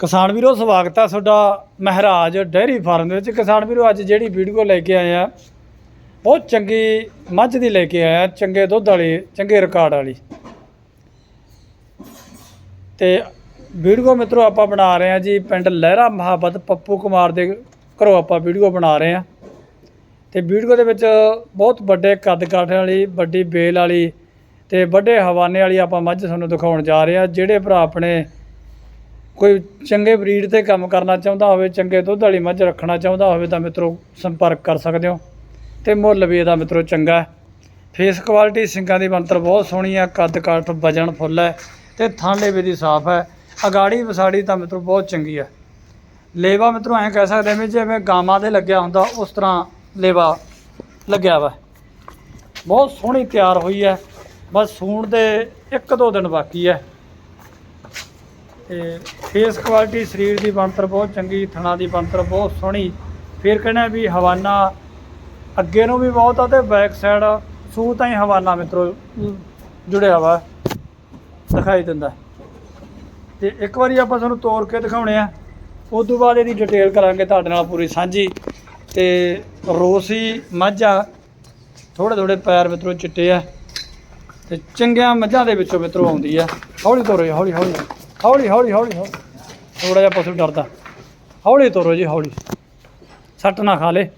ਕਿਸਾਨ ਵੀਰੋ, ਸਵਾਗਤ ਹੈ ਤੁਹਾਡਾ ਮਹਾਰਾਜ ਡੈਰੀ ਫਾਰਮ ਦੇ ਵਿੱਚ। ਕਿਸਾਨ ਵੀਰੋ, ਅੱਜ ਜਿਹੜੀ ਵੀਡੀਓ ਲੈ ਕੇ ਆਏ ਆ, ਬਹੁਤ ਚੰਗੀ ਮੱਝ ਦੀ ਲੈ ਕੇ ਆਏ ਆ, ਚੰਗੇ ਦੁੱਧ ਵਾਲੀ, ਚੰਗੇ ਰਿਕਾਰਡ ਵਾਲੀ। ਤੇ ਵੀਡੀਓ ਮਿੱਤਰੋ, ਆਪਾਂ ਬਣਾ ਰਹੇ ਆ ਜੀ, ਪਿੰਡ ਲਹਿਰਾ ਮਹਾਬਤ ਪੱਪੂ ਕੁਮਾਰ ਦੇ ਘਰੋਂ ਆਪਾਂ ਵੀਡੀਓ ਬਣਾ ਰਹੇ ਆ। ਤੇ ਵੀਡੀਓ ਦੇ ਵਿੱਚ ਬਹੁਤ ਵੱਡੇ ਕੱਦ ਕਾਠ ਵਾਲੀ, ਵੱਡੀ ਬੇਲ ਵਾਲੀ ਤੇ ਵੱਡੇ ਹਵਾਨੇ ਵਾਲੀ ਆਪਾਂ ਮੱਝ ਤੁਹਾਨੂੰ ਦਿਖਾਉਣ ਜਾ ਰਹੇ ਆ, ਜਿਹੜੇ ਭਰਾ ਆਪਣੇ ਕੋਈ ਚੰਗੇ ਬਰੀਡ ਤੇ ਕੰਮ ਕਰਨਾ ਚਾਹੁੰਦਾ ਹੋਵੇ, ਚੰਗੇ ਦੁੱਧ ਵਾਲੀ ਮੱਝ ਰੱਖਣਾ ਚਾਹੁੰਦਾ ਹੋਵੇ ਤਾਂ ਮਿੱਤਰੋ ਸੰਪਰਕ ਕਰ ਸਕਦੇ ਹੋ ਤੇ ਮੁੱਲ ਵੀ ਇਹਦਾ ਮਿੱਤਰੋ ਚੰਗਾ ਫੇਸ ਕੁਆਲਿਟੀ ਸਿੰਗਾਂ ਦੀ ਬਣਤਰ ਬਹੁਤ ਸੋਹਣੀ ਆ ਕੱਦ ਕਾਠ ਵਜਨ ਫੁੱਲ ਹੈ ਤੇ ਥਾਂਲੇ ਵੀ ਦੀ ਸਾਫ਼ ਹੈ, ਅਗਾੜੀ ਵਿਸਾੜੀ ਤਾਂ ਮਿੱਤਰੋ ਬਹੁਤ ਚੰਗੀ ਹੈ। ਲੇਵਾ ਮਿੱਤਰੋ ਐਂ ਕਹਿ ਸਕਦੇ ਹਾਂ ਵੀ ਜਿਵੇਂ ਗਾਵਾਂ ਦੇ ਲੱਗਿਆ ਹੁੰਦਾ, ਉਸ ਤਰ੍ਹਾਂ ਲੇਵਾ ਲੱਗਿਆ ਵਾ। ਬਹੁਤ ਸੋਹਣੀ ਤਿਆਰ ਹੋਈ ਹੈ, ਬਸ ਸੂਣ ਦੇ ਇੱਕ ਦੋ ਦਿਨ ਬਾਕੀ ਹੈ। ਤੇ ਫੇਸ ਕੁਆਲਿਟੀ ਸਰੀਰ ਦੀ ਬਣਤਰ ਬਹੁਤ ਚੰਗੀ ਥਣਾ ਦੀ ਬਣਤਰ ਬਹੁਤ ਸੋਹਣੀ। ਫਿਰ ਕਹਿੰਦੇ ਵੀ ਹਵਾਨਾ ਅੱਗੇ ਨੂੰ ਵੀ ਬਹੁਤ ਆ ਤੇ ਬੈਕ ਸਾਈਡ ਸੂ ਤਾਂ ਹੀ ਹਵਾਨਾ ਮਿੱਤਰੋ ਜੁੜਿਆ ਵਾ ਦਿਖਾਈ ਦਿੰਦਾ। ਤੇ ਇੱਕ ਵਾਰੀ ਆਪਾਂ ਤੁਹਾਨੂੰ ਤੋੜ ਕੇ ਦਿਖਾਉਣੇ ਆ। ਉਸ ਤੋਂ ਬਾਅਦ ਇਹਦੀ ਡਿਟੇਲ ਕਰਾਂਗੇ ਤੁਹਾਡੇ ਨਾਲ ਪੂਰੀ ਸਾਂਝੀ। ਤੇ ਰੋਸੀ ਮੱਝਾ ਥੋੜੇ ਥੋੜੇ ਪੈਰ ਮਿੱਤਰੋ ਚਿੱਟੇ ਆ। ਤੇ ਚੰਗੀਆਂ ਮੱਝਾਂ ਦੇ ਵਿੱਚੋਂ ਮਿੱਤਰੋ ਆਉਂਦੀ ਆ। ਹੌਲੀ ਤੋਰੋ ਜੀ, ਹੌਲੀ ਹੌਲੀ। ਹੌਲੀ ਹੌਲੀ ਹੌਲੀ ਹੌਲੀ। ਥੋੜਾ ਜਿਹਾ ਪਸ਼ੂ ਡਰਦਾ। ਹੌਲੀ ਤੋਰੋ ਜੀ, ਹੌਲੀ। ਸੱਟ ਨਾ ਖਾ ਲੇ।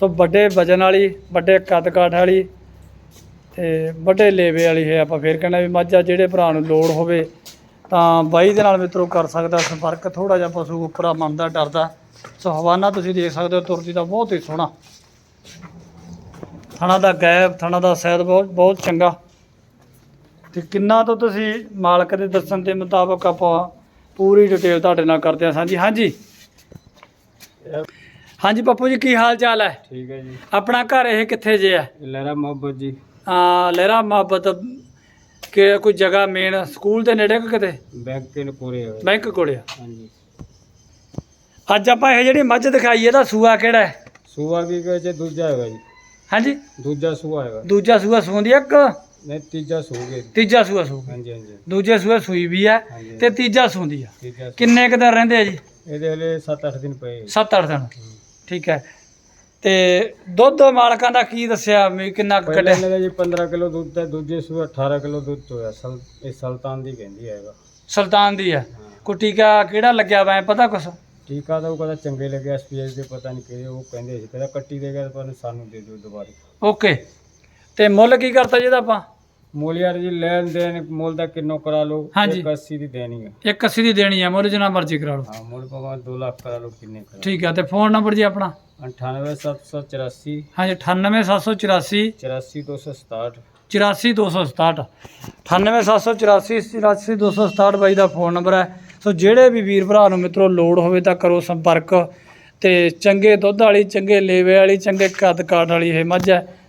ਸੋ ਵੱਡੇ ਵਜਨ ਵਾਲੀ, ਵੱਡੇ ਕੱਦ ਕਾਠ ਵਾਲੀ ਤੇ ਵੱਡੇ ਲੇਵੇ ਵਾਲੀ ਹੈ ਆਪਾਂ ਫੇਰ ਕਹਿੰਦੇ ਵੀ ਮੱਝਾਂ ਜਿਹੜੇ ਭਰਾ ਨੂੰ ਲੋੜ ਹੋਵੇ ਤਾਂ ਬਾਈ ਦੇ ਨਾਲ ਮਿੱਤਰੋ ਕਰ ਸਕਦਾ ਸੰਪਰਕ ਥੋੜਾ ਜਿਹਾ ਪਸ਼ੂ ਉੱਪਰਾ ਮੰਨਦਾ, ਡਰਦਾ। ਸੋ ਹਵਾਨਾ ਤੁਸੀਂ ਦੇਖ ਸਕਦੇ ਹੋ ਤੁਰਦੀ ਦਾ ਬਹੁਤ ਹੀ ਸੋਹਣਾ। ਥਣਾ ਦਾ ਗੈਪ ਥਣਾ ਦਾ ਸੈਦ ਬਹੁਤ ਬਹੁਤ ਚੰਗਾ। ਤੇ ਕਿੰਨਾ ਤੋਂ ਤੁਸੀਂ ਮਾਲਕ ਦੇ ਦੱਸਣ ਦੇ ਮੁਤਾਬਕ ਆਪਾਂ ਪੂਰੀ ਡਿਟੇਲ ਤੁਹਾਡੇ ਨਾਲ ਕਰਦੇ ਹਾਂ। ਸਾਂਝੀ ਹਾਂਜੀ। ਹਾਂਜੀ ਪੱਪੂ ਜੀ ਕੀ ਹਾਲ ਚਾਲ ਹੈ? ਠੀਕ ਹੈ ਜੀ। ਆਪਣਾ ਘਰ ਇਹ ਕਿੱਥੇ ਜੇ ਹੈ? ਲਹਿਰਾ ਮੁਹੱਬਤ ਜੀ। ਆ ਲਹਿਰਾ ਮੁਹੱਬਤ ਕਿ ਕੋਈ ਜਗ੍ਹਾ ਮੇਨ ਸਕੂਲ ਦੇ ਨੇੜੇ ਕਿ ਕਿਤੇ? ਬੈਂਕ ਕੇ ਕੋਰੇ ਹੋਏ ਬੈਂਕ ਕੋਲੇ ਆ। ਹਾਂਜੀ। ਅੱਜ ਆਪਾਂ ਇਹ ਜਿਹੜੀ ਮੱਝ ਦਿਖਾਈ ਇਹਦਾ ਸੂਆ ਕਿਹੜਾ ਹੈ? ਸੂਆ ਕੀ ਕਹੇ ਦੂਜਾ ਹੈਗਾ ਜੀ। ਹਾਂਜੀ। ਦੂਜਾ ਸੂਆ ਹੈਗਾ। ਦੂਜਾ ਸੂਆ ਸੂੰਦੀ ਇੱਕ ਨਹੀਂ ਤੀਜਾ ਸੂਗੇ ਤੀਜਾ ਸੂਆ ਸੂ ਹਾਂਜੀ ਹਾਂਜੀ। ਦੂਜੇ ਸੂਆ ਸੂਈ ਵੀ ਆ ਹਾਂਜੀ ਤੇ ਤੀਜਾ ਸੂੰਦੀ ਆ। ਤੀਜਾ। ਕਿੰਨੇ ਕੁ ਦਿਨ ਰਹਿੰਦੇ ਆ ਜੀ? ਇਹਦੇ ਹਲੇ 7-8 ਦਿਨ ਪਏ 7-8 ਦਿਨ। ਠੀਕ ਹੈ। ਤੇ ਦੁੱਧ ਮਾਲਕਾਂ ਦਾ ਕੀ ਦੱਸਿਆ ਵੀ ਕਿੰਨਾ ਕੁ ਪਹਿਲੇ ਕੱਢਿਆ? ਇਹਨਾਂ ਦਾ ਜੀ 15 ਕਿਲੋ ਦੁੱਧ ਹੈ ਦੂਜੇ ਸੂਆ 18 ਕਿਲੋ ਦੁੱਧ ਹੋਇਆ। ਸਲ ਇਹ ਸੁਲਤਾਨ ਦੀ ਕਹਿੰਦੀ ਹੈਗਾ ਸੁਲਤਾਨ ਦੀ ਆ। ਹਾਂ। ਕੋਈ ਟੀਕਾ ਕਿਹੜਾ ਲੱਗਿਆ ਵਾ ਐਂ ਪਤਾ ਕੁਛ? ਟੀਕਾ ਤਾਂ ਉਹ ਕਹਿੰਦਾ ਚੰਗੇ ਲੱਗਿਆ ਐਸਪੀਐਸ ਦੇ ਪਤਾ ਨਹੀਂ ਕਿਹੜੇ ਉਹ ਕਹਿੰਦੇ ਸੀ ਕਹਿੰਦਾ ਕੱਟੀ ਦੇ ਗਿਆ ਪਰ ਸਾਨੂੰ ਦੇ ਦਿਓ ਦੁਬਾਰਾ। ਓਕੇ। ਤੇ ਮੁੱਲ ਕੀ ਕਰਤਾ ਜਿਹਦਾ ਆਪਾਂ? ਮੁੱਲ ਯਾਰ ਜੀ ਲੈਣ ਦੇਣ ਮੁੱਲ ਦਾ ਕਿੰਨੋ ਕਰਾ ਲਓ ਹਾਂਜੀ। 180 ਦੀ ਦੇਣੀ ਹੈ 180 ਦੀ ਦੇਣੀ ਆ ਮੁੱਲ ਜਿੰਨਾ ਮਰਜ਼ੀ ਕਰਾ ਲਓ। ਹਾਂ ਮੁੱਲ ਭਾਵੇਂ 2 ਲੱਖ ਕਰਾ ਲਓ ਕਿੰਨੇ ਕਰਾ ਠੀਕ ਆ ਤੇ ਫੋਨ ਨੰਬਰ ਜੀ ਆਪਣਾ? 98784 ਹਾਂਜੀ 98784 84267 84267 98784 84267 ਬਾਈ ਦਾ ਫੋਨ ਨੰਬਰ ਹੈ। ਸੋ ਜਿਹੜੇ ਵੀ ਵੀਰ ਭਰਾ ਨੂੰ ਮਿੱਤਰੋ ਲੋੜ ਹੋਵੇ ਤਾਂ ਕਰੋ ਸੰਪਰਕ। ਤੇ ਚੰਗੇ ਦੁੱਧ ਵਾਲੀ ਚੰਗੇ ਲੇਵੇ ਵਾਲੀ ਚੰਗੇ ਕੱਦ ਕਾਠ ਵਾਲੀ ਇਹ ਮੱਝ ਹੈ।